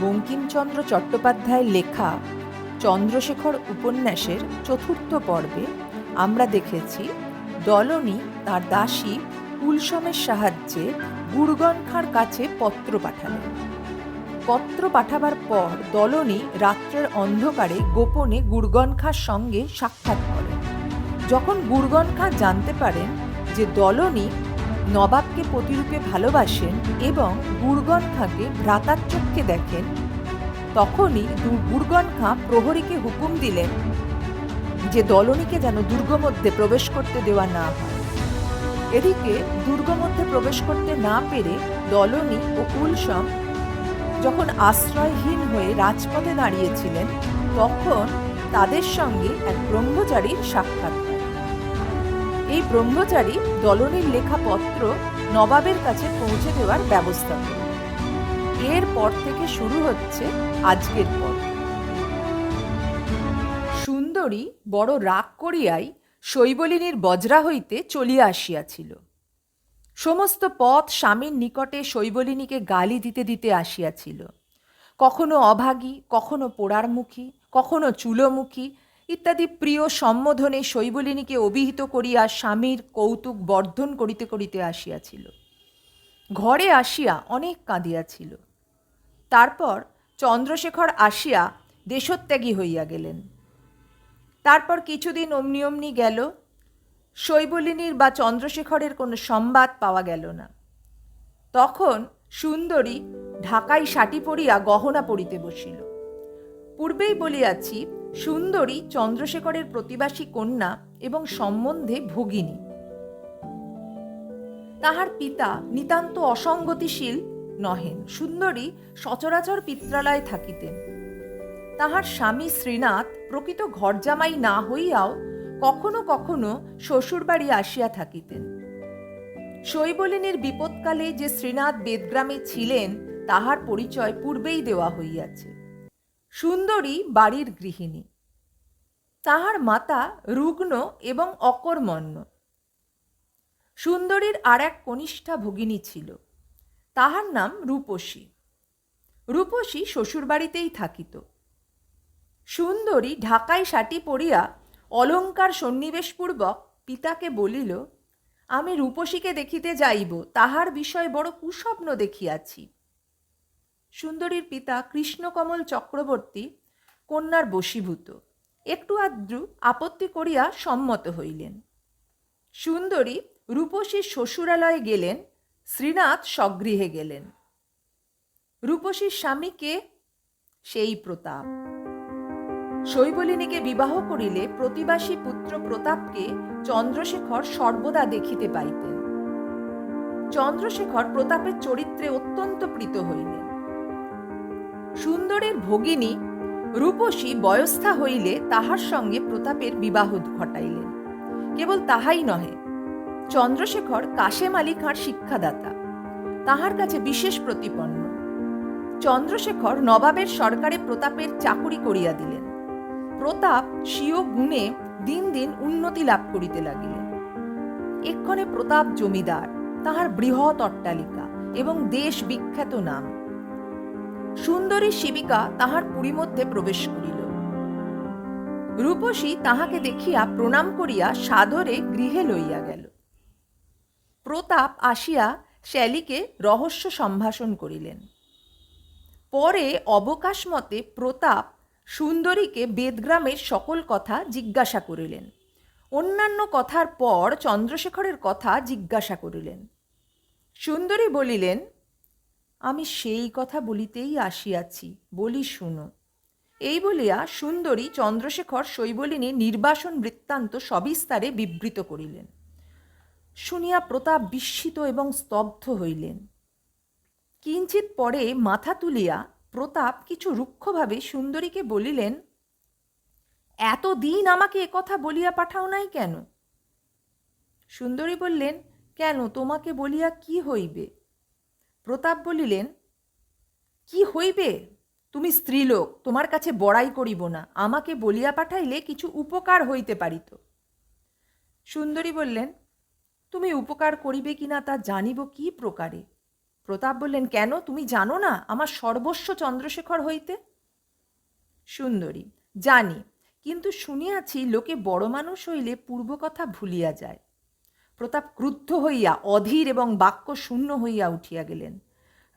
বঙ্কিমচন্দ্র চট্টোপাধ্যায়ের লেখা চন্দ্রশেখর উপন্যাসের চতুর্থ পর্বে আমরা দেখেছি, দলনী তার দাসী কুলসমের সাহায্যে গুরগন খাঁর কাছে পত্র পাঠালেন। পত্র পাঠাবার পর দলনী রাত্রের অন্ধকারে গোপনে গুরগন খাঁর সঙ্গে সাক্ষাৎ করেন। যখন গুরগন খাঁ জানতে পারেন যে দলনী নবাবকে প্রতিরূপে ভালোবাসেন এবং গুরগন খাঁকে ভ্রাতার চক্ষে দেখেন, তখনই গুরগন খাঁ প্রহরীকে হুকুম দিলেন যে দলনীকে যেন দুর্গ মধ্যে প্রবেশ করতে দেওয়া না হয়। এদিকে দুর্গ মধ্যে প্রবেশ করতে না পেরে দলনী ও কুলসম যখন আশ্রয়হীন হয়ে রাজপথে দাঁড়িয়েছিলেন, তখন তাদের সঙ্গে এক ব্রহ্মচারীর সাক্ষাৎ এই ব্রহ্মচারী দলনীর লেখা পত্র নবাবের কাছে পৌঁছে দেওয়ার ব্যবস্থা করে এরপর থেকে শুরু হচ্ছে আজকের পর। সুন্দরী বড় রাগ করিয়াই শৈবলিনীর বজ্রা হইতে চলিয়া আসিয়াছিল। সমস্ত পথ স্বামীর নিকটে শৈবলিনীকে গালি দিতে দিতে আসিয়াছিল। কখনো অভাগী, কখনো পোড়ারমুখী, কখনো চুলোমুখী ইত্যাদি প্রিয় সম্বোধনে শৈবলিনীকে অভিহিত করিয়া স্বামীর কৌতুক বর্ধন করিতে করিতে আসিয়াছিল। ঘরে আসিয়া অনেক কাঁদিয়াছিল। তারপর চন্দ্রশেখর আসিয়া দেশত্যাগী হইয়া গেলেন। তারপর কিছুদিন অমনি অমনি গেল, শৈবলিনীর বা চন্দ্রশেখরের কোনো সংবাদ পাওয়া গেল না। তখন সুন্দরী ঢাকায় সাটি পরিয়া গহনা পড়িতে বসিল। পূর্বেই বলিয়াছি সুন্দরী চন্দ্রশেখরের প্রতিবাসী কন্যা এবং সম্বন্ধে ভগিনী। তাহার পিতা নিতান্ত অসঙ্গতিশীল নহেন। সুন্দরী সচরাচর পিত্রালয়ে থাকিতেন। তাহার স্বামী শ্রীনাথ প্রকৃত ঘরজামাই না হইয়াও কখনো কখনো শ্বশুরবাড়ি আসিয়া থাকিতেন। শৈবলিনীর বিপদকালে যে শ্রীনাথ বেদগ্রামে ছিলেন, তাহার পরিচয় পূর্বেই দেওয়া হইয়াছে। সুন্দরী বাড়ির গৃহিণী। তাহার মাতা রুগ্ন এবং অকর্মণ্য। সুন্দরীর আর এক কনিষ্ঠা ভগিনী ছিল। তাহার নাম রূপসী। রূপসী শ্বশুরবাড়িতেই থাকিত। সুন্দরী ঢাকায় সাটি পড়িয়া অলঙ্কার সন্নিবেশপূর্বক পিতাকে বলিল, আমি রূপসীকে দেখিতে যাইব, তাহার বিষয়ে বড় কুস্বপ্ন দেখিয়াছি। সুন্দরীর পিতা কৃষ্ণকমল চক্রবর্তী কন্যার বশীভূত। একটু আদ্রু আপত্তি করিয়া সম্মত হইলেন। সুন্দরী রূপসীর শ্বশুরালয়ে গেলেন, শ্রীনাথ স্বগৃহে গেলেন। রূপসীর স্বামীকে সেই প্রতাপ। শৈবলিনীকে বিবাহ করিলে প্রতিবাসী পুত্র প্রতাপকে চন্দ্রশেখর সর্বদা দেখিতে পাইতেন। চন্দ্রশেখর প্রতাপের চরিত্রে অত্যন্ত প্রীত হইলেন। সুন্দরীর ভগিনী রূপসী বয়স্থা হইলে তাহার সঙ্গে প্রতাপের বিবাহ ঘটাইলেন। কেবল তাহাই নহে, চন্দ্রশেখর কাশেম আলী শিক্ষাদাতা, তাহার কাছে বিশেষ প্রতিপন্ন। চন্দ্রশেখর নবাবের সরকারে প্রতাপের চাকুরি করিয়া দিলেন। প্রতাপ স্বীয় গুণে দিন দিন উন্নতি লাভ করিতে লাগিলেন। এক্ষণে প্রতাপ জমিদার, তাহার বৃহৎ অট্টালিকা এবং দেশ বিখ্যাত নাম। সুন্দরী শিবিকা তাহার পুরী মধ্যে প্রবেশ করিল। রূপসী তাহাকে দেখিয়া প্রণাম করিয়া সাদরে গৃহে লইয়া গেল। প্রতাপ আসিয়া শ্যালীকে রহস্য সম্ভাষণ করিলেন। পরে অবকাশ মতে প্রতাপ সুন্দরীকে বেদগ্রামের সকল কথা জিজ্ঞাসা করিলেন। অন্যান্য কথার পর চন্দ্রশেখরের কথা জিজ্ঞাসা করিলেন। সুন্দরী বলিলেন আমি সেই কথা বলিতেই আসিয়াছি, বলি শুনো। এই বলিয়া সুন্দরী চন্দ্রশেখর শৈবলিনী নির্বাসন বৃত্তান্ত সবিস্তারে বিবৃত করিলেন। শুনিয়া প্রতাপ বিস্মিত এবং স্তব্ধ হইলেন। কিঞ্চিত পরে মাথা তুলিয়া প্রতাপ কিছু রুক্ষভাবে সুন্দরীকে বলিলেন, এতদিন আমাকে একথা বলিয়া পাঠাও নাই কেন? সুন্দরী বললেন, কেন, তোমাকে বলিয়া কি হইবে? প্রতাপ বলিলেন, কি হইবে? তুমি স্ত্রীলোক, তোমার কাছে বড়াই করিব না। আমাকে বলিয়া পাঠাইলে কিছু উপকার হইতে পারিত। সুন্দরী বললেন, তুমি উপকার করিবে কিনা তা জানিব কি প্রকারে? প্রতাপ বললেন, কেন? তুমি জানো না আমার সর্বস্ব চন্দ্রশেখর হইতে? সুন্দরী, জানি, কিন্তু শুনিয়াছি লোকে বড় মানুষ হইলে পূর্ব কথা ভুলিয়া যায়। প্রতাপ ক্রুদ্ধ হইয়া অধীর এবং বাক্য শূন্য হইয়া উঠিয়া গেলেন।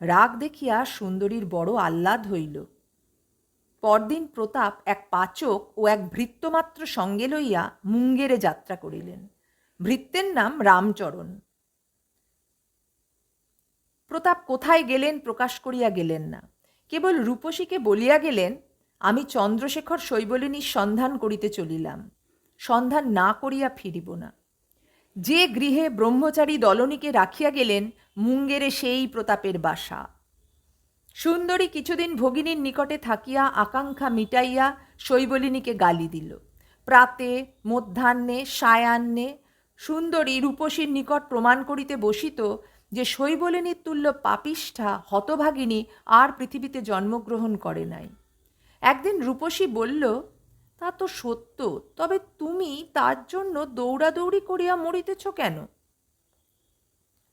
রাগ দেখিয়া সুন্দরীর বড় আহ্লাদ হইল। পরদিন প্রতাপ এক পাচক ও এক ভৃত্যমাত্র সঙ্গে লইয়া মুঙ্গেরে যাত্রা করিলেন। ভৃত্যের নাম রামচরণ। প্রতাপ কোথায় গেলেন প্রকাশ করিয়া গেলেন না। কেবল রূপসীকে বলিয়া গেলেন, আমি চন্দ্রশেখর শৈবলিনীর সন্ধান করিতে চলিলাম। সন্ধান না করিয়া ফিরিব না। যে গৃহে ব্রহ্মচারী দলনীকে রাখিয়া গেলেন, মুঙ্গেরে সেই প্রতাপের বাসা। সুন্দরী কিছুদিন ভগিনীর নিকটে থাকিয়া আকাঙ্ক্ষা মিটাইয়া শৈবলিনীকে গালি দিল। প্রাতে, মধ্যাহ্নে, সায়াহ্নে সুন্দরী রূপসীর নিকট প্রমাণ করিতে বসিত যে শৈবলিনীর তুল্য পাপিষ্ঠা হতভাগিনী আর পৃথিবীতে জন্মগ্রহণ করে নাই। একদিন রূপসী বলল তা তো সত্য। তবে তুমি তার জন্য দৌড়াদৌড়ি করিয়া মরিতেছ কেন?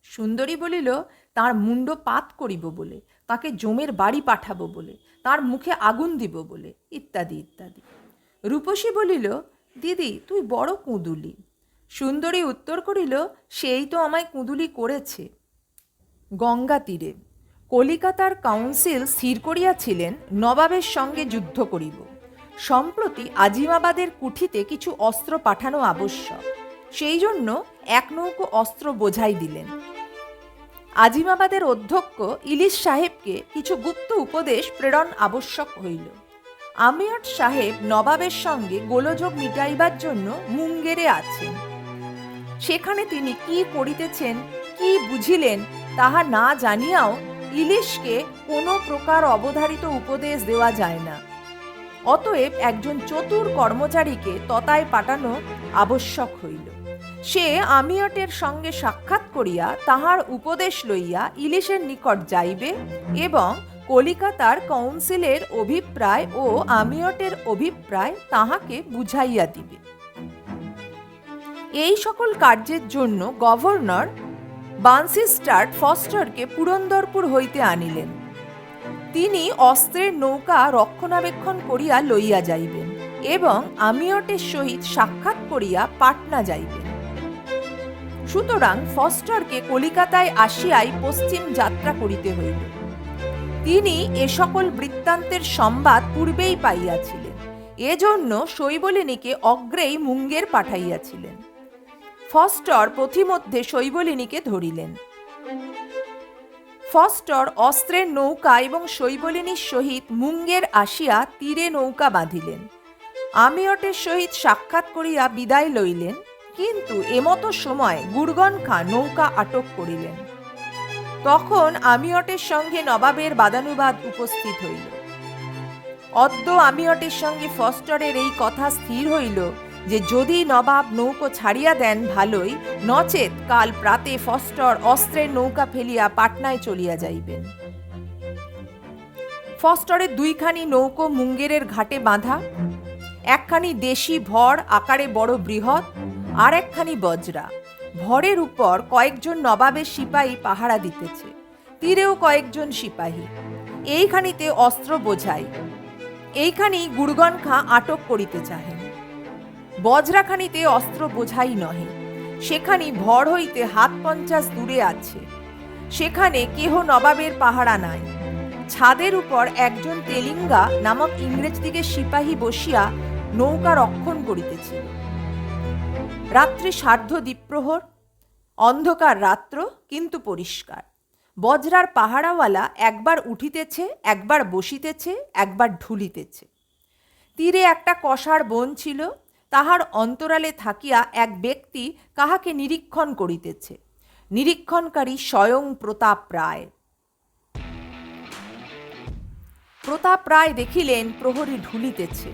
সুন্দরী বলিল, তার মুন্ড পাত করিব বলে, তাকে জমের বাড়ি পাঠাবো বলে, তার মুখে আগুন দিব বলে, ইত্যাদি ইত্যাদি। রূপসী বলিল, দিদি, তুই বড় কুঁদুলি। সুন্দরী উত্তর করিল, সেই তো আমায় কুঁদুলি করেছে। গঙ্গা তীরে। কলিকাতার কাউন্সিল স্থির করিয়াছিলেন, নবাবের সঙ্গে যুদ্ধ করিব। সম্প্রতি আজিমাবাদের কুঠিতে কিছু অস্ত্র পাঠানো আবশ্যক। সেই জন্য এক নৌকো অস্ত্র বোঝাই দিলেন। আজিমাবাদের অধ্যক্ষ ইলিশ সাহেবকে কিছু গুপ্ত উপদেশ প্রেরণ আবশ্যক হইল। আমিয়ট সাহেব নবাবের সঙ্গে গোলযোগ মিটাইবার জন্য মুঙ্গেরে আছেন। সেখানে তিনি কি করিতেছেন, কি বুঝিলেন, তাহা না জানিয়াও ইলিশকে কোনো প্রকার অবধারিত উপদেশ দেওয়া যায় না। অতএব একজন চতুর কর্মচারীকে ততায় পাঠানো আবশ্যক হইল। সে আমিয়টের সঙ্গে সাক্ষাৎ করিয়া তাহার উপদেশ লইয়া ইলিশের নিকট যাইবে এবং কলিকাতার কাউন্সিলের অভিপ্রায় ও আমিয়টের অভিপ্রায় তাহাকে বুঝাইয়া দিবে। এই সকল কার্যের জন্য গভর্নর বান্সিস্টার্ট ফস্টারকে পুরন্দরপুর হইতে আনিলেন। তিনি অস্ত্রের নৌকা রক্ষণাবেক্ষণ করিয়া লইয়া যাইবেন এবং আমিয়টের সহিত সাক্ষাৎ করিয়া পাটনা যাইবেন। সুতরাং ফস্টারকে কলিকাতায় আসিয়াই পশ্চিম যাত্রা করিতে হইল। তিনি এ সকল বৃত্তান্তের সংবাদ পূর্বেই পাইয়াছিলেন। এজন্য শৈবলিনীকে অগ্রেই মুঙ্গের পাঠাইয়াছিলেন। ফস্টর পথিমধ্যে শৈবলিনীকে ধরিলেন। ফস্টর অস্ত্রের নৌকা এবং শৈবলিনীর সহিত মুঙ্গের আসিয়া তীরে নৌকা বাঁধিলেন। আমিয়টের সহিত সাক্ষাৎ করিয়া বিদায় লইলেন, কিন্তু এমতো সময় গুরগন খাঁ নৌকা আটক করিলেন। তখন আমিয়টের সঙ্গে নবাবের বাদানুবাদ উপস্থিত হইল। অদ্য আমিয়টের সঙ্গে ফস্টরের এই কথা স্থির হইল যে যদি নবাব নৌকো ছাড়িয়া দেন ভালোই, নচেত কাল প্রাতে ফস্টর অস্ত্রের নৌকা ফেলিয়া পাটনায় চলিয়া যাইবেন। ফস্টরের দুইখানি নৌকো মুঙ্গেরের ঘাটে বাঁধা, একখানি দেশি ভর আকারে বড় বৃহৎ, আর একখানি বজরা। ভরের উপর কয়েকজন নবাবের সিপাহী পাহারা দিতেছে, তীরেও কয়েকজন সিপাহী। এইখানিতে অস্ত্র বোঝাই এইখানি গুরগন খাঁ আটক করিতে চাহেন। বজ্রাখানিতে অস্ত্র বোঝাই নহে। সেখানি ভর হইতে হাত পঞ্চাশ দূরে আছে। সেখানে কেহ নবাবের পাহারা নাই। ছাদের উপর একজন তেলিঙ্গা নামক ইংরেজ দিকে সিপাহী বসিয়া নৌকা রক্ষণ করিতেছিল রাত্রি সার্ধ দ্বীপ্রহর, অন্ধকার রাত্র কিন্তু পরিষ্কার। বজ্রার পাহারাওয়ালা একবার উঠিতেছে, একবার বসিতেছে, একবার ঢুলিতেছে। তীরে একটা কষার বন ছিল তাহার অন্তরালে থাকিয়া এক ব্যক্তি কাহাকে নিরীক্ষণ করিতেছে। নিরীক্ষণকারী স্বয়ং প্রতাপ রায়। প্রতাপ রায় দেখিলেন প্রহরী ঢুলিতেছে।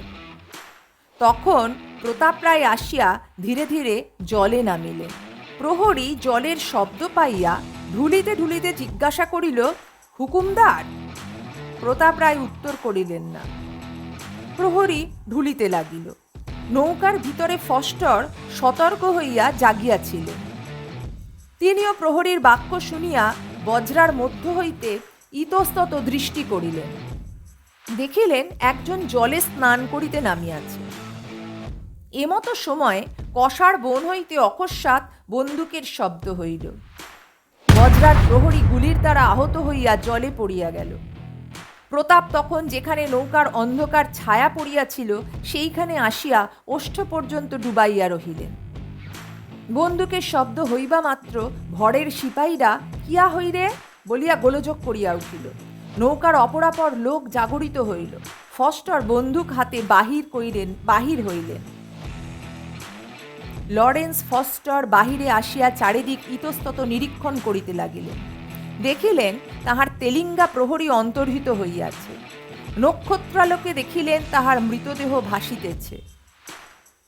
তখন প্রতাপ রায় আসিয়া ধীরে ধীরে জলে নামিলেন। প্রহরী জলের শব্দ পাইয়া ঢুলিতে ঢুলিতে জিজ্ঞাসা করিল, হুকুমদার? প্রতাপ রায় উত্তর করিলেন না। প্রহরী ঢুলিতে লাগিল। নৌকার ভিতরে ফস্টর সতর্ক হইয়া জাগিয়াছিলেন তিনিও প্রহরীর বাক্য শুনিয়া বজ্রার মধ্য হইতে ইতস্তত দৃষ্টি করিলেন। দেখিলেন একজন জলে স্নান করিতে নামিয়াছে। এমতো সময় কষার বন হইতে অকস্মাৎ বন্দুকের শব্দ হইল। বজ্রার প্রহরী গুলির দ্বারা আহত হইয়া জলে পড়িয়া গেল। প্রতাপ তখন যেখানে নৌকার অন্ধকার ছায়া পড়িয়াছিল, সেইখানে আসিয়া ওষ্ঠ পর্যন্ত ডুবাইয়া রহিলেন। বন্দুকের শব্দ হইবা মাত্র ভরের সিপাহীরা, কিয়া হইরে? বলিয়া গোলযোগ করিয়া উঠিল। নৌকার অপরাপর লোক জাগরিত হইল। ফস্টর বন্দুক হাতে বাহির কইলেন বাহির হইলেন। লরেন্স ফস্টর বাহিরে আসিয়া চারিদিক ইতস্তত নিরীক্ষণ করিতে লাগিলেন। দেখিলেন তাহার তেলিঙ্গা প্রহরী অন্তর্হিত হইয়াছে। নক্ষত্রালোকে দেখিলেন তাহার মৃতদেহ ভাসিতেছে।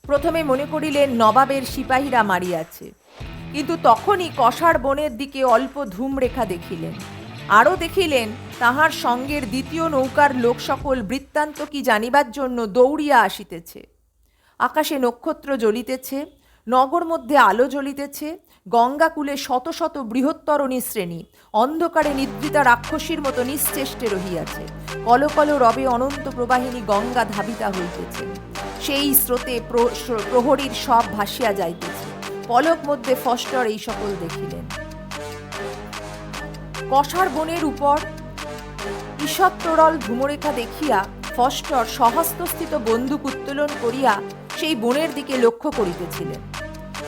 প্রথমে মনে করিলেন নবাবের সিপাহীরা মারিয়াছে। কিন্তু তখনই কষার বনের দিকে অল্প ধূমরেখা দেখিলেন। আরও দেখিলেন তাহার সঙ্গের দ্বিতীয় নৌকার লোক সকল বৃত্তান্ত কি জানিবার জন্য দৌড়িয়া আসিতেছে। আকাশে নক্ষত্র জ্বলিতেছে, নগর মধ্যে আলো জ্বলিতেছে গঙ্গাকুলে শত শত বৃহত্তরণী শ্রেণি। অন্ধকারে নিদ্রিতা রাক্ষসীর মতো নিশ্চেষ্টে রহিয়াছে। কলকল রবে অনন্ত প্রবাহিনী গঙ্গা ধাবিতা হইতেছে। সেই স্রোতে প্রহরীর সব ভাসিয়া যাইতেছে। পলক মধ্যে ফস্টর এই সকল দেখিলেন। কষার বনের উপর ঈষত্তরল ধূমরেখা দেখিয়া ফস্টর সহস্তস্থিত বন্দুক উত্তোলন করিয়া সেই বনের দিকে লক্ষ্য করিতেছিলেন।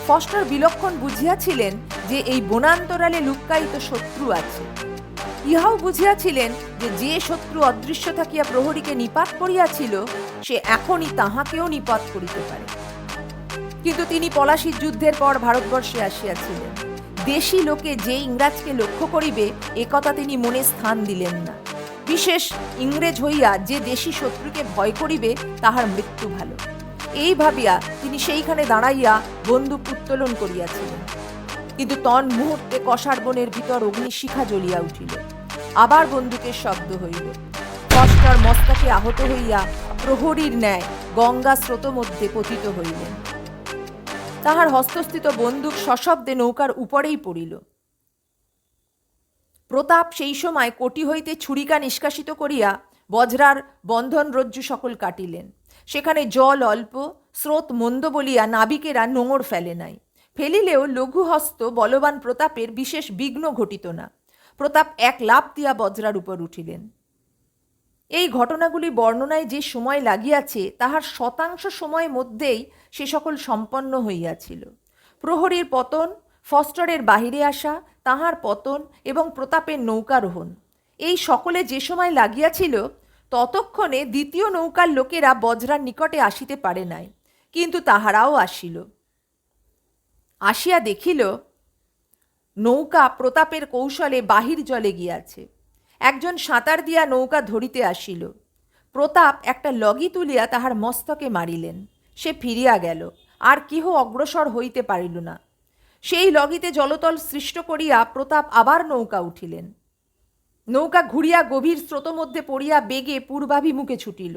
ফস্টর বিলক্ষণ বুঝিয়াছিলেন যে এই বনান্তরালে লুক্কায়িত শত্রু আছে। ইহাও বুঝিয়াছিলেন যে যে শত্রু অদৃশ্য থাকিয়া প্রহরীকে নিপাত করিয়াছিল, সে এখনই তাহাকেও নিপাত করিতে পারে। কিন্তু তিনি পলাশির যুদ্ধের পর ভারতবর্ষে আসিয়াছিলেন। দেশি লোকে যে ইংরাজকে লক্ষ্য করিবে একথা তিনি মনে স্থান দিলেন না। বিশেষ ইংরেজ হইয়া যে দেশি শত্রুকে ভয় করিবে, তাহার মৃত্যু ভালো। এই ভাবিয়া তিনি সেইখানে দাঁড়াইয়া বন্দুক উত্তোলন করিয়াছিলেন। কিন্তু তন মুহূর্তে কষার বনের ভিতর অগ্নিশিখা জ্বলিয়া উঠিল। আবার বন্দুকের শব্দ হইল। কষ্টার মস্তকে আহত হইয়া প্রহরীর ন্যায় গঙ্গা স্রোত মধ্যে পতিত হইলেন। তাহার হস্তস্থিত বন্দুক সশব্দে নৌকার উপরেই পড়িল। প্রতাপ সেই সময় কোটি হইতে ছুরিকা নিষ্কাশিত করিয়া বজ্রার বন্ধন রজ্জু সকল কাটিলেন। সেখানে জল অল্প, স্রোত মন্দ বলিয়া নাবিকেরা নোঙর ফেলে নাই। ফেলিলেও লঘুহস্ত বলবান প্রতাপের বিশেষ বিঘ্ন ঘটিত না। প্রতাপ এক লাভ দিয়া বজ্রার উপর উঠিলেন। এই ঘটনাগুলি বর্ণনায় যে সময় লাগিয়াছে, তাহার শতাংশ সময় মধ্যেই সে সকল সম্পন্ন হইয়াছিল। প্রহরীর পতন, ফস্টরের বাহিরে আসা, তাহার পতন এবং প্রতাপের নৌকারোহণ। এই সকলে যে সময় লাগিয়াছিল ততক্ষণে দ্বিতীয় নৌকার লোকেরা বজ্রার নিকটে আসিতে পারে নাই, কিন্তু তাহারাও আসিল। আসিয়া দেখিল, নৌকা প্রতাপের কৌশলে বাহির জলে গিয়াছে। একজন সাঁতার দিয়া নৌকা ধরিতে আসিল। প্রতাপ একটা লগি তুলিয়া তাহার মস্তকে মারিলেন। সে ফিরিয়া গেল, আর কেহ অগ্রসর হইতে পারিল না। সেই লগিতে জলতল সৃষ্ট করিয়া প্রতাপ আবার নৌকা উঠিলেন। নৌকা ঘুরিয়া গভীর স্রোত মধ্যে পড়িয়া বেগে পূর্বাভিমুখে ছুটিল।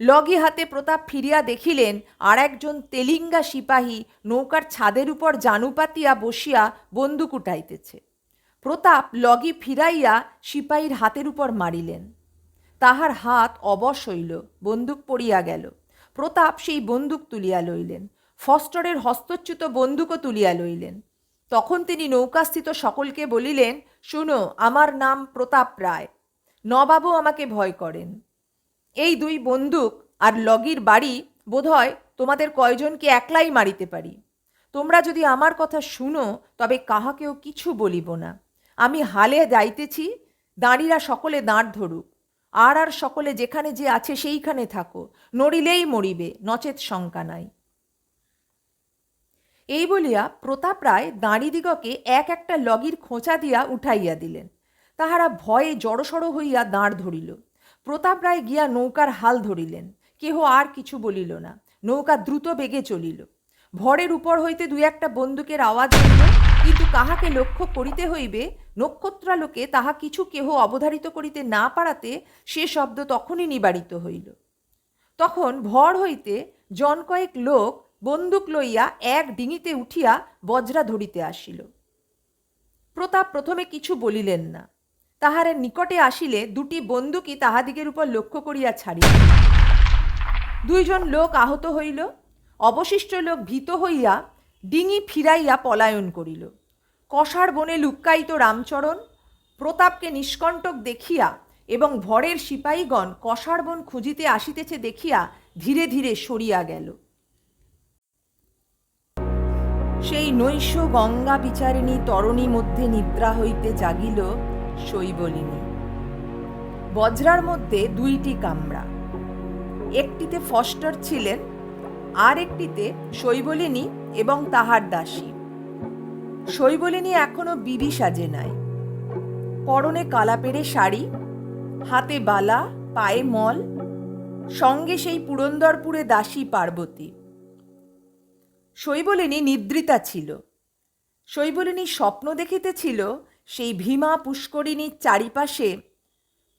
লগি হাতে প্রতাপ ফিরিয়া দেখিলেন, আর একজন তেলিঙ্গা সিপাহী নৌকার ছাদের উপর জানু পাতিয়া বসিয়া বন্দুক উঠাইতেছে। প্রতাপ লগি ফিরাইয়া সিপাহীর হাতের উপর মারিলেন। তাহার হাত অবশ হইল, বন্দুক পড়িয়া গেল। প্রতাপ সেই বন্দুক তুলিয়া লইলেন, ফস্টরের হস্তচ্যুত বন্দুকও তুলিয়া লইলেন। তখন তিনি নৌকাস্থিত সকলকে বলিলেন, শুনো, আমার নাম প্রতাপ রায়। নবাবও আমাকে ভয় করেন। এই দুই বন্দুক আর লগির বাড়ি বোধহয় তোমাদের কয়জনকে একলাই মারিতে পারি। তোমরা যদি আমার কথা শুনো, তবে কাহাকেও কিছু বলিব না। আমি হালে যাইতেছি, দাঁড়িরা সকলে দাঁড় ধরুক। আর আর সকলে যেখানে যে আছে সেইখানে থাকো। নড়িলেই মরিবে, নচেত শঙ্কা নাই। এই বলিয়া প্রতাপ রায় দাঁড়িদিগকে এক একটা লগির খোঁচা দিয়া উঠাইয়া দিলেন। তাহারা ভয়ে জড়সড় হইয়া দাঁড় ধরিল। প্রতাপ রায় গিয়া নৌকার হাল ধরিলেন। কেহ আর কিছু বলিল না। নৌকা দ্রুত বেগে চলিল। ভরের উপর হইতে দুই একটা বন্দুকের আওয়াজ হইল, কিন্তু কাহাকে লক্ষ্য করিতে হইবে, নক্ষত্রালোকে তাহা কিছু কেহ অবধারিত করিতে না পারাতে সে শব্দ তখনই নিবারিত হইল। তখন ভর হইতে জন কয়েক লোক বন্দুক লইয়া এক ডিঙিতে উঠিয়া বজ্রা ধরিতে আসিল। প্রতাপ প্রথমে কিছু বলিলেন না। তাহার নিকটে আসিলে দুটি বন্দুকই তাহাদিগের উপর লক্ষ্য করিয়া ছাড়িল দুইজন লোক আহত হইল, অবশিষ্ট লোক ভীত হইয়া ডিঙি ফিরাইয়া পলায়ন করিল। কষার বনে লুক্কায়িত রামচরণ, প্রতাপকে নিষ্কণ্টক দেখিয়া এবং ভরের সিপাহীগণ কষার বন খুঁজিতে আসিতেছে দেখিয়া ধীরে ধীরে সরিয়া গেল। সেই নৈশ গঙ্গা বিচারিণী তরণী মধ্যে নিদ্রা হইতে জাগিল শৈবলিনী। বজ্রার মধ্যে দুইটি কামরা। একটিতে ফস্টার ছিলেন আর একটিতে শৈবলিনী এবং তাহার দাসী। শৈবলিনী এখনও বিবি সাজে নাই। পরনে কালাপেরে শাড়ি, হাতে বালা, পায়ে মল, সঙ্গে সেই পুরন্দরপুরে দাসী পার্বতী। শৈবলিনী নিদ্রিতা ছিল। শৈবলিনী স্বপ্ন দেখিতেছিল, সেই ভীমা পুষ্করিণীর চারিপাশে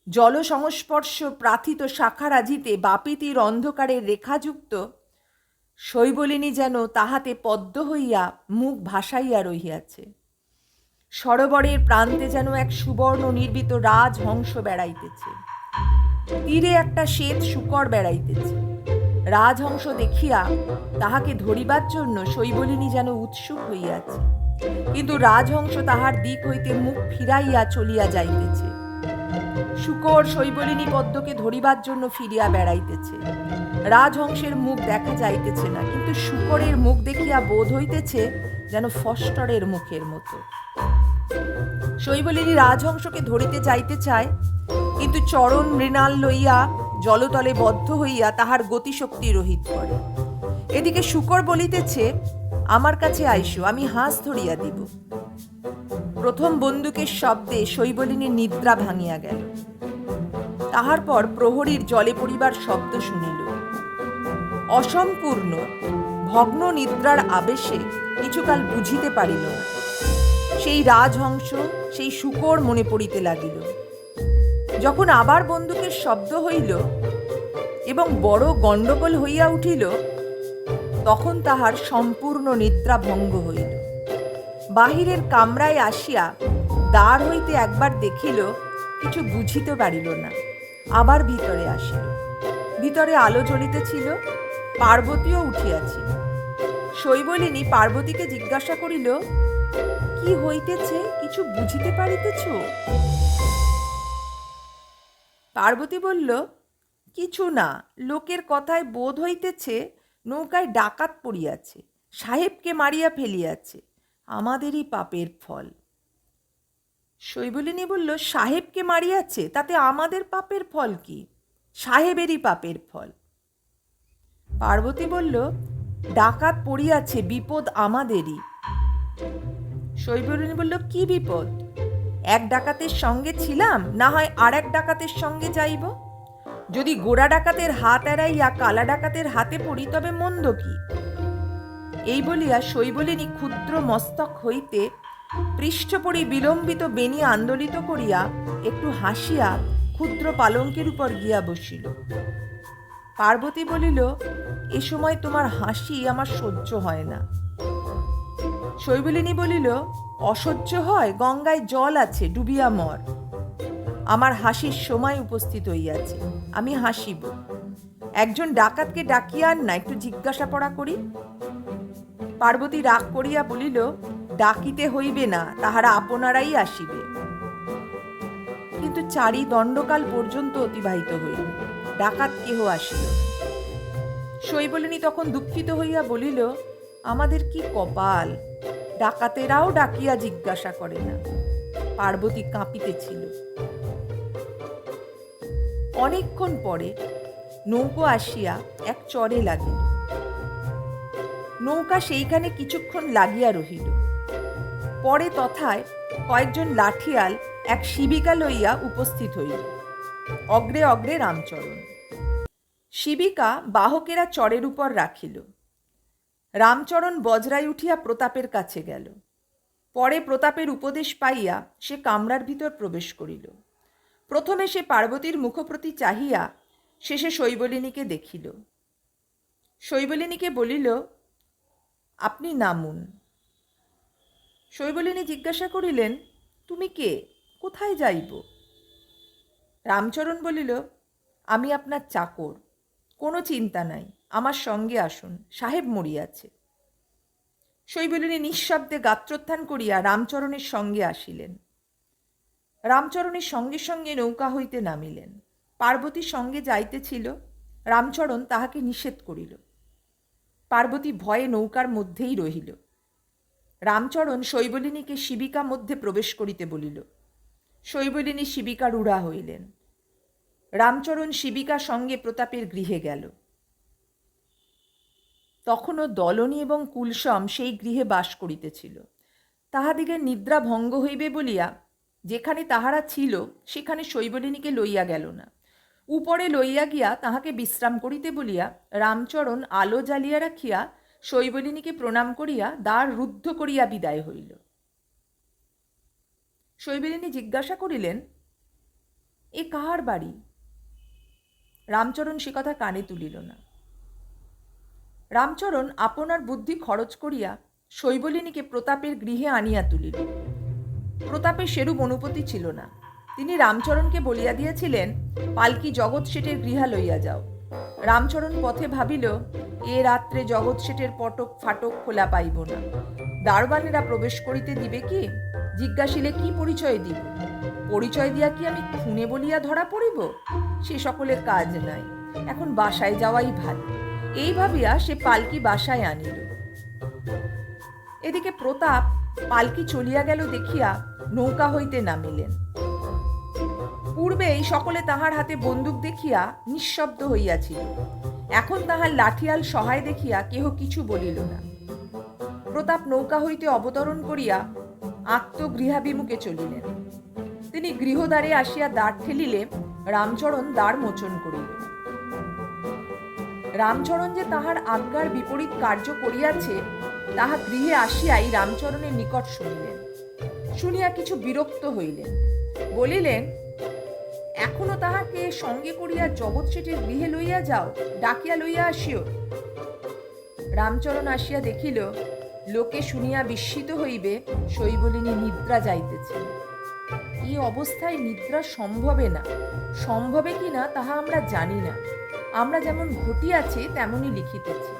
জলসংস্পর্শ প্রাথিত শাখারাজিতে বাপিতির অন্ধকারের রেখাযুক্ত, শৈবলিনী যেন তাহাতে পদ্ম হইয়া মুখ ভাসাইয়া রহিয়াছে। সরোবরের প্রান্তে যেন এক সুবর্ণ নির্মিত রাজহংস বেড়াইতেছে। তীরে একটা শ্বেত শুকর বেড়াইতেছে। রাজহংস দেখিয়া তাহাকে ধরিবার জন্য শৈবলিনী যেন উৎসুক হইয়াছে। কিন্তু রাজহংস তাহার দিক হইতে মুখ ফিরাইয়া চলিয়া যাইতেছে। শুকর শৈবলিনী পদ্মকে ধরিবার জন্য ফিরিয়া বেড়াইতেছে। রাজহংসের মুখ দেখা যাইতেছে না, কিন্তু শুকরের মুখ দেখিয়া বোধ হইতেছে যেন ফস্টরের মুখের মতো। শৈবলিনী রাজহংসকে ধরিতে যাইতে চায়, কিন্তু চরণ মৃণাল লইয়া জলতলে বদ্ধ হইয়া তাহার গতিশক্তি রহিত করে। এদিকে শুকর বলিতেছে, আমার কাছে আইসো, আমি হাঁস ধরিয়া দিব। প্রথম বন্দুকের শব্দে শৈবলিনীর নিদ্রা ভাঙিয়া গেল। তাহার পর প্রহরীর জলে পড়িবার শব্দ শুনিল। অসম্পূর্ণ, ভগ্ন নিদ্রার আবেশে কিছুকাল বুঝিতে পারিল সেই রাজহংস, সেই শুকর মনে পড়িতে লাগিল। যখন আবার বন্দুকের শব্দ হইল এবং বড় গণ্ডগোল হইয়া উঠিল, তখন তাহার সম্পূর্ণ নিদ্রা ভঙ্গ হইল। বাহিরের কামরায় আসিয়া দ্বার হইতে একবার দেখিল, কিছু বুঝিতে পারিল না। আবার ভিতরে আসিল। ভিতরে আলো জ্বলিতেছিল, পার্বতীও উঠিয়াছিল শৈবলিনী পার্বতীকে জিজ্ঞাসা করিল, কি হইতেছে? কিছু বুঝিতে পারিতেছ? পার্বতী বলল, কিছু না, লোকের কথায় বোধ হইতেছে নৌকায় ডাকাত পড়িয়াছে, সাহেবকে মারিয়া ফেলিয়াছে, আমাদেরই পাপের ফল। শৈবলিনী বলল, সাহেবকে মারিয়াছে, তাতে আমাদের পাপের ফল কি? সাহেবেরই পাপের ফল। পার্বতী বলল, ডাকাত পড়িয়াছে, বিপদ আমাদেরই। শৈবলিনী বলল, কি বিপদ? এক ডাকাতের সঙ্গে ছিলাম, না হয় আর এক ডাকাতের সঙ্গে যাইব? যদি গোড়া ডাকাতের হাত এড়াইয়া কালা ডাকাতের হাতে পড়ি, তবে মন্দ কি? এই বলিয়া শৈবলিনী ক্ষুদ্র মস্তক হইতে পৃষ্ঠপরি বিলম্বিত বেনি আন্দোলিত করিয়া একটু হাসিয়া ক্ষুদ্র পালঙ্কের উপর গিয়া বসিল। পার্বতী বলিল, এ সময় তোমার হাসি আমার সহ্য হয় না। শৈবলিনী বলিল, অসহ্য হয়, গঙ্গায় জল আছে, ডুবিয়া মর। আমার হাসির সময় উপস্থিত হইয়াছে, আমি হাসিব। একজন ডাকাতকে ডাকিয়া আন না, একটু জিজ্ঞাসা পড়া করি? পার্বতী রাগ করিয়া বলিল, ডাকিতে হইবে না, তাহারা আপনারাই আসিবে। কিন্তু চারি দণ্ডকাল পর্যন্ত অতিবাহিত হইল, ডাকাত কেহ আসিল। শৈবলিনী তখন দুঃখিত হইয়া বলিল আমাদের কি কপাল? ডাকাতেরাও ডাকিয়া জিজ্ঞাসা করে না। পার্বতী কাঁপিতেছিল অনেকক্ষণ পরে নৌকো আসিয়া এক চরে লাগিল। নৌকা সেইখানে কিছুক্ষণ লাগিয়া রহিল। পরে তথায় কয়েকজন লাঠিয়াল এক শিবিকা লইয়া উপস্থিত হইল। অগ্রে অগ্রে রামচরণ। শিবিকা বাহকেরা চরের উপর রাখিল। রামচরণ বজরায় উঠিয়া প্রতাপের কাছে গেল। পরে প্রতাপের উপদেশ পাইয়া সে কামরার ভিতর প্রবেশ করিল। প্রথমে সে পার্বতীর মুখপ্রতি চাহিয়া শেষে শৈবলিনীকে দেখিল। শৈবলিনীকে বলিল, আপনি নামুন। শৈবলিনী জিজ্ঞাসা করিলেন, তুমি কে? কোথায় যাইব? রামচরণ বলিল, আমি আপনার চাকর, কোনো চিন্তা নাই। আমার সঙ্গে আসুন, সাহেব মরিয়াছে শৈবলিনী নিঃশব্দে গাত্রোত্থান করিয়া রামচরণের সঙ্গে আসিলেন। রামচরণের সঙ্গে সঙ্গে নৌকা হইতে নামিলেন। পার্বতীর সঙ্গে যাইতেছিল, রামচরণ তাহাকে নিষেধ করিল। পার্বতী ভয়ে নৌকার মধ্যেই রহিল। রামচরণ শৈবলিনীকে শিবিকা মধ্যে প্রবেশ করিতে বলিল। শৈবলিনী শিবিকা রূঢ়া হইলেন। রামচরণ শিবিকা সঙ্গে প্রতাপের গৃহে গেল। তখনও দলনী এবং কুলসম সেই গৃহে বাস করিতেছিল। তাহাদিগের নিদ্রা ভঙ্গ হইবে বলিয়া যেখানে তাহারা ছিল, সেখানে শৈবলিনীকে লইয়া গেল না। উপরে লইয়া গিয়া তাহাকে বিশ্রাম করিতে বলিয়া রামচরণ আলো জ্বালিয়া রাখিয়া শৈবলিনীকে প্রণাম করিয়া দ্বার রুদ্ধ করিয়া বিদায় হইল। শৈবলিনী জিজ্ঞাসা করিলেন, এ কাহার বাড়ি? রামচরণ সে কথা কানে তুলিল না। রামচরণ আপনার বুদ্ধি খরচ করিয়া শৈবলিনীকে প্রতাপের গৃহে আনিয়া তুলিল। প্রতাপের সেরূপ অনুপতি ছিল না। তিনি রামচরণকে বলিয়া দিয়েছিলেন, পালকি জগৎ শেঠের গৃহা লইয়া যাও। রামচরণ পথে ভাবিল, এ রাত্রে জগৎ শেঠের পটক ফাটক খোলা পাইব না। দারোয়ানেরা প্রবেশ করিতে দিবে কি? জিজ্ঞাসিলে কি পরিচয় দিব? পরিচয় দিয়া কি আমি খুনে বলিয়া ধরা পড়িব? সে সকলের কাজ নাই। এখন বাসায় যাওয়াই ভালো। এই ভাবিয়া সে পালকি বাসায় আনিল। এদিকে প্রতাপ পালকি চলিয়া গেল দেখিয়া নৌকা হইতে নামিলেন। পূর্বেই সকলে তাহার হাতে বন্দুক দেখিয়া নিঃশব্দ হইয়াছিল। এখন তাহার লাঠিয়াল সহায় দেখিয়া কেহ কিছু বলিল না। প্রতাপ নৌকা হইতে অবতরণ করিয়া আত্মগৃহাভিমুখে চলিলেন। তিনি গৃহদ্বারে আসিয়া দ্বার ঠেলিলে রামচরণ দ্বার মোচন করিল রামচরণ যে তাহার আজ্ঞার বিপরীত কার্য করিয়াছে, তাহা গৃহে আসিয়াই রামচরণের নিকট শুনিলেন। শুনিয়া কিছু বিরক্ত হইলেন। বলিলেন, এখনও তাহাকে সঙ্গে করিয়া জগৎ শেঠের গৃহে লইয়া যাও, ডাকিয়া লইয়া আসিও। রামচরণ আসিয়া দেখিল, লোকে শুনিয়া বিস্মিত হইবে, শৈবলিনী নিদ্রা যাইতেছে। এই অবস্থায় নিদ্রা সম্ভবে না। সম্ভবে কি না তাহা আমরা জানি না। আমরা যেমন ঘটিয়াছি তেমনই লিখিতেছি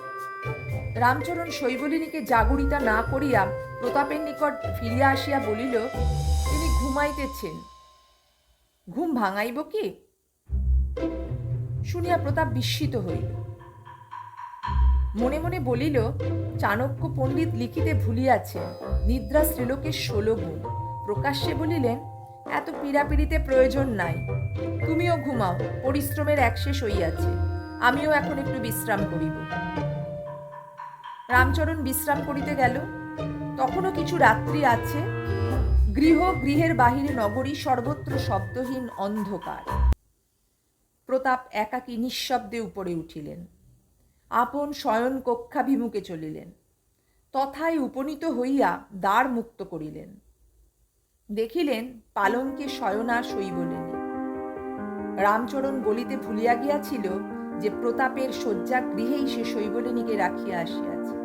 রামচরণ শৈবলিনীকে জাগরিতা না করিয়া প্রতাপের নিকট ফিরিয়া আসিয়া বলিল, তিনি ঘুমাইতেছেন। ঘুম ভাঙাইব কি? শুনিয়া প্রতাপ বিস্মিত হইল। মনে মনে বলিল, চাণক্য পণ্ডিত লিখিতে ভুলিয়াছেন। নিদ্রা শ্রীলোকের ষোলো গুণ। প্রকাশ্যে বলিলেন, এত পীড়াপিড়িতে প্রয়োজন নাই। তুমিও ঘুমাও, পরিশ্রমের এক শেষ হইয়াছে। আমিও এখন একটু বিশ্রাম করিব। রামচরণ বিশ্রাম করিতে গেল। তখনও কিছু রাত্রি আছে। গৃহ গৃহের বাহিরে নগরী সর্বত্র শব্দহীন অন্ধকার। প্রতাপ একাকী নিঃশব্দে উপরে উঠিলেন। আপন শয়ন কক্ষাভিমুখে চলিলেন। তথায় উপনীত হইয়া দ্বার মুক্ত করিলেন। দেখিলেন পালঙ্কে শয়না শৈবলিনী রামচরণ বলিতে ভুলিয়া গিয়াছিল যে প্রতাপের শয্যা গৃহেই সে শৈবলিনীকে রাখিয়া আসিয়াছে।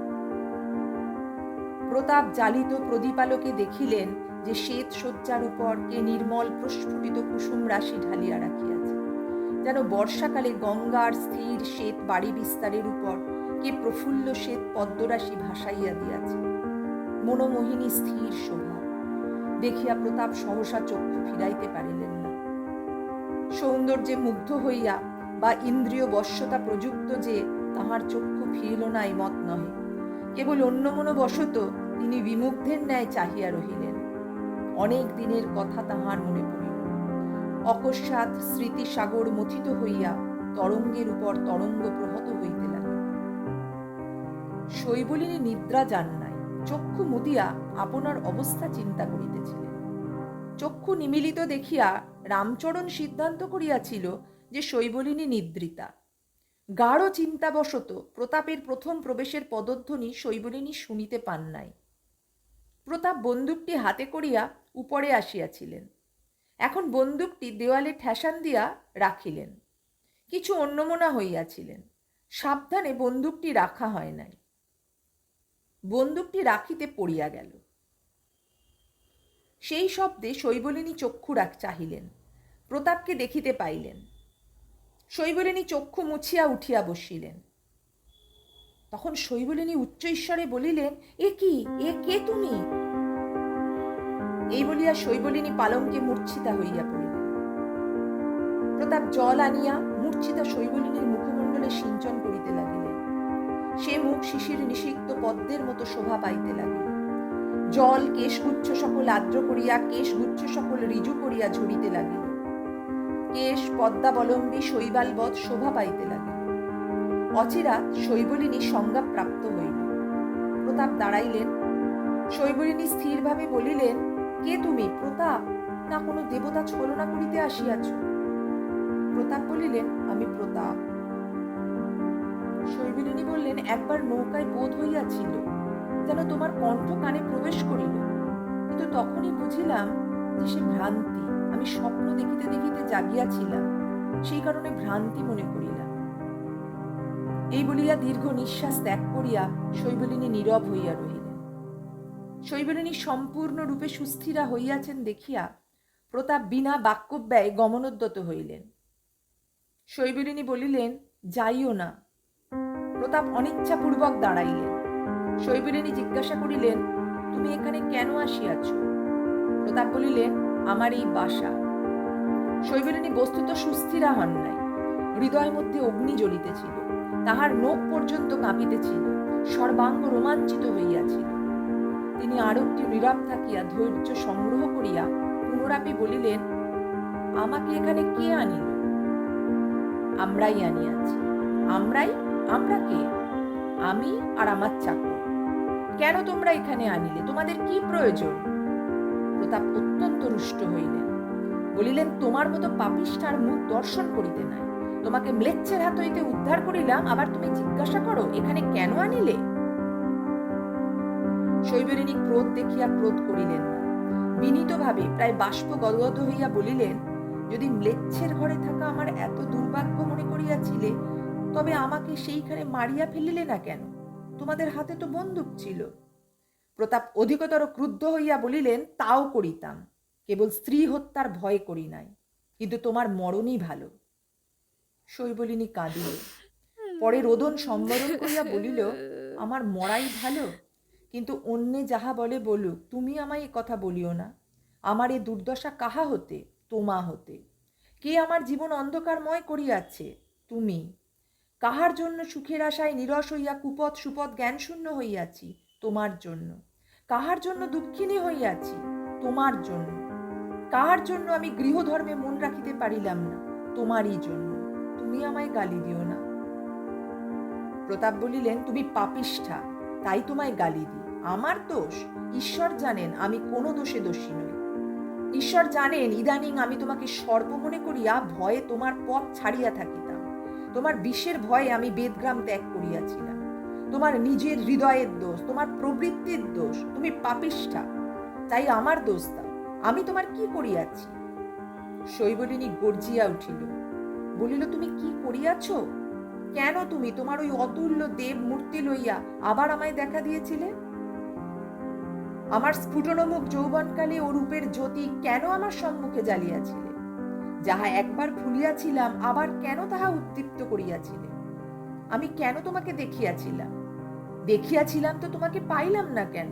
প্রতাপ জালিত প্রদীপালোকে দেখিলেন যে শ্বেত শয্যার উপর কে নির্মল প্রস্ফুটিত কুসুম রাশি ঢালিয়া রাখিয়াছে। যেন বর্ষাকালে গঙ্গার স্থির শ্বেত বাড়ি বিস্তারের উপর কে প্রফুল্ল শ্বেত পদ্মরাশি ভাসাইয়া দিয়াছে। মনোমোহিনী স্থির শোভা। দেখিয়া প্রতাপ সহসা চক্ষু ফিরাইতে পারিলেন না। সৌন্দর্যে মুগ্ধ হইয়া বা ইন্দ্রিয় বশ্যতা প্রযুক্ত যে তাহার চক্ষু ফিরিল না, এই মত নহে। কেবল অন্য অন্যমনবশত তিনি বিমুগ্ধের ন্যায় চাহিয়া রহিলেন। অনেক দিনের কথা তাহার মনে পড়িল। অকস্মাৎ স্মৃতিসাগর মথিত হইয়া তরঙ্গের উপর তরঙ্গ প্রহত হইতে লাগিল। শৈবলিনী নিদ্রা যান নাই। চক্ষু মুদিয়া আপনার অবস্থা চিন্তা করিতেছিলেন। চক্ষু নিমিলিত দেখিয়া রামচরণ সিদ্ধান্ত করিয়াছিল যে শৈবলিনী নিদ্রিতা। গাঢ় চিন্তাবশত প্রতাপের প্রথম প্রবেশের পদধ্বনি শৈবলিনী শুনিতে পান নাই। প্রতাপ বন্দুকটি হাতে করিয়া উপরে আসিয়াছিলেন। এখন বন্দুকটি দেওয়ালে ঠেসান দিয়া রাখিলেন। কিছু অন্যমনা হইয়াছিলেন। সাবধানে বন্দুকটি রাখা হয় নাই। বন্দুকটি রাখিতে পড়িয়া গেল। সেই শব্দে শৈবলিনী চক্ষু রাখ চাহিলেন। প্রতাপকে দেখিতে পাইলেন। শৈবলিনী চক্ষু মুছিয়া উঠিয়া বসিলেন। তখন শৈবলিনী উচ্চ ঈশ্বরে বলিলেন, এ কি? এ কে তুমি? এই বলিয়া শৈবলিনী পালঙ্কে মূর্ছিতা হইয়া পড়িলেন প্রতাপ জল আনিয়া মূর্ছিতা শৈবলিনীর মুখমণ্ডলে সিঞ্চন করিতে লাগিলেন। সে মুখ শিশির নিষিক্ত পদ্মের মতো শোভা পাইতে লাগিল। জল, কেশগুচ্ছ সকল আর্দ্র করিয়া, কেশগুচ্ছ সকল ঋজু করিয়া ঝরিতে লাগিল। কেশ পদ্মাবলম্বী শৈবালবৎ শোভা পাইতে লাগিল অচিরাত শৈবলিনী সংজ্ঞা প্রাপ্ত হইল। প্রতাপ দাঁড়াইলেন। শৈবলিনী স্থিরভাবে বলিলেন, কে তুমি? প্রতাপ? না কোনো দেবতা ছলনা করিতে আসিয়াছ? প্রতাপ বলিলেন, আমি প্রতাপ। শৈবিলিনী বললেন, একবার নৌকায় বোধ হইয়াছিল, যেন তোমার কণ্ঠ কানে প্রবেশ করিল। কিন্তু তখনই বুঝিলাম যে সে ভ্রান্তি। আমি স্বপ্ন দেখিতে দেখিতে জাগিয়াছিলাম, সেই কারণে ভ্রান্তি মনে করিলাম। এই বলিয়া দীর্ঘ নিঃশ্বাস ত্যাগ করিয়া শৈবলিনী নীরব হইয়া রহিলেন। শৈবলিনী সম্পূর্ণ রূপে সুস্থিরা হইয়াছেন দেখিয়া প্রতাপ বিনা বাক্যব্যয় গমনোদ্যত হইলেন। শৈবলিনী বলিলেন, যাইও না। প্রতাপ অনিচ্ছাপূর্বক দাঁড়াইলেন। শৈবলিনী জিজ্ঞাসা করিলেন, তুমি এখানে কেন আসিয়াছ? প্রতাপ বলিলেন, আমার এই বাসা। শৈবলিনী বস্তুত সুস্থিরা হন নাই। হৃদয় মধ্যে অগ্নি জ্বলিতেছিল। তাহার নোখ পর্যন্ত কাঁপিতেছিল। সর্বাঙ্গ রোমাঞ্চিত হইয়াছিল। তিনি আরবটি নীরব থাকিয়া ধৈর্য সংগ্রহ করিয়া পুনরাপি বলিলেন, আমাকে এখানে কে আনিল? আমরাই আনিয়াছি। আমরাই? আমরা কে? আমি আর আমার চাকর। কেন তোমরা এখানে আনিলে? তোমাদের কি প্রয়োজন? প্রতাপ অত্যন্ত রুষ্ট হইলেন। বলিলেন, তোমার মতো পাপিষ্ঠার মুখ দর্শন করিতে নাই। তোমাকে ম্লেচ্ছের হাত হইতে উদ্ধার করিলাম, আবার তুমি জিজ্ঞাসা করো, এখানে কেন আনিলে? শৈবরিণী ক্রোধ দেখিয়া ক্রোধ করিলেন না। বিনীতভাবে প্রায় বাষ্প গদগদ হইয়া বলিলেন, যদি ম্লেচ্ছের ঘরে থাকা আমার এত দুর্ভাগ্য মনে করিয়াছিলে, তবে আমাকে সেইখানে মারিয়া ফেলিলে না কেন? তোমাদের হাতে তো বন্দুক ছিল। প্রতাপ অধিকতর ক্রুদ্ধ হইয়া বলিলেন, তাও করিতাম। কেবল স্ত্রী হত্যার ভয় করি নাই, কিন্তু তোমার মরণই ভালো। শৈবলিনী কাঁদিল। পরে রোদন সম্বরণ করিয়া বলিল, আমার মরাই ভালো, কিন্তু অন্যে যাহা বলে বলুক, তুমি আমায় এ কথা বলিও না। আমার এ দুর্দশা কাহা হতে? তোমা হতে। কে আমার জীবন অন্ধকারময় করিয়াছে? তুমি। কাহার জন্য সুখের আশায় নিরস হইয়া কুপথ সুপথ জ্ঞানশূন্য হইয়াছি? তোমার জন্য। কাহার জন্য দুঃখিনী হইয়াছি? তোমার জন্য। কাহার জন্য আমি গৃহধর্মে মন রাখিতে পারিলাম না? তোমারই জন্য। তুমি আমায় গালি দিও না। প্রতাপ বলিলেন, তুমি পাপিষ্ঠা, তাই তোমায় গালি দিই। আমার দোষ? ঈশ্বর জানেন, আমি কোনো দোষে দোষী নই। ঈশ্বর জানেন, ইদানিং আমি তোমাকে সর্ব মনে করিয়া ভয়ে তোমার পথ ছাড়িয়া থাকিতাম। তোমার বিষের ভয়ে আমি বেদগ্রাম ত্যাগ করিয়াছিলাম। তোমার নিজের হৃদয়ের দোষ, তোমার প্রবৃত্তির দোষ, তুমি পাপিষ্ঠা, তাই আমার দোষ দাও। আমি তোমার কি করিয়াছি? শৈবলিনী গর্জিয়া উঠিল, বলিল, তুমি কি করিয়াছ? কেন তুমি তোমার ওই অতুল্য দেব মূর্তি লইয়া আবার আমায় দেখা দিয়েছিলে? আমার স্ফুটনমুখ যৌবনকালে ও রূপের জ্যোতি কেন আমার সম্মুখে জ্বালিয়াছিলে? যাহা একবার ভুলিয়াছিলাম, আবার কেন তাহা উদ্দীপ্ত করিয়াছিলে? আমি কেন তোমাকে দেখিয়াছিলাম? দেখিয়াছিলাম তো তোমাকে পাইলাম না কেন?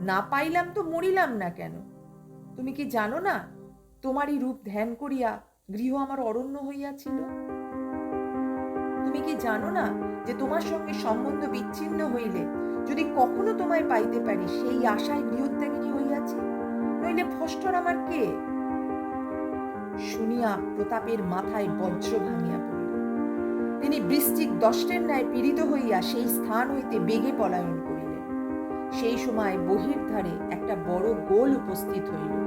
না পাইলাম তো মরিলাম না কেন? তুমি কি জানো না, তোমারই রূপ ধ্যান করিয়া গৃহ আমার অরণ্য হইয়াছিল? তুমি কি জানো না যে তোমার সঙ্গে সম্বন্ধ বিচ্ছিন্ন হইলে যদি কখনো তোমায় পাইতে পারি, সেই আশায় গৃহত্যাগিনী হইয়াছে? নইলে ফষ্টর আমার কে? শুনিয়া প্রতাপের মাথায় বজ্র ভাঙিয়া পড়িল। তিনি বৃষ্টিক দষ্টের ন্যায় পীড়িত হইয়া সেই স্থান হইতে বেগে পলায়ন করিলেন। সেই সময় বহির ধারে একটা বড় গোল উপস্থিত হইল।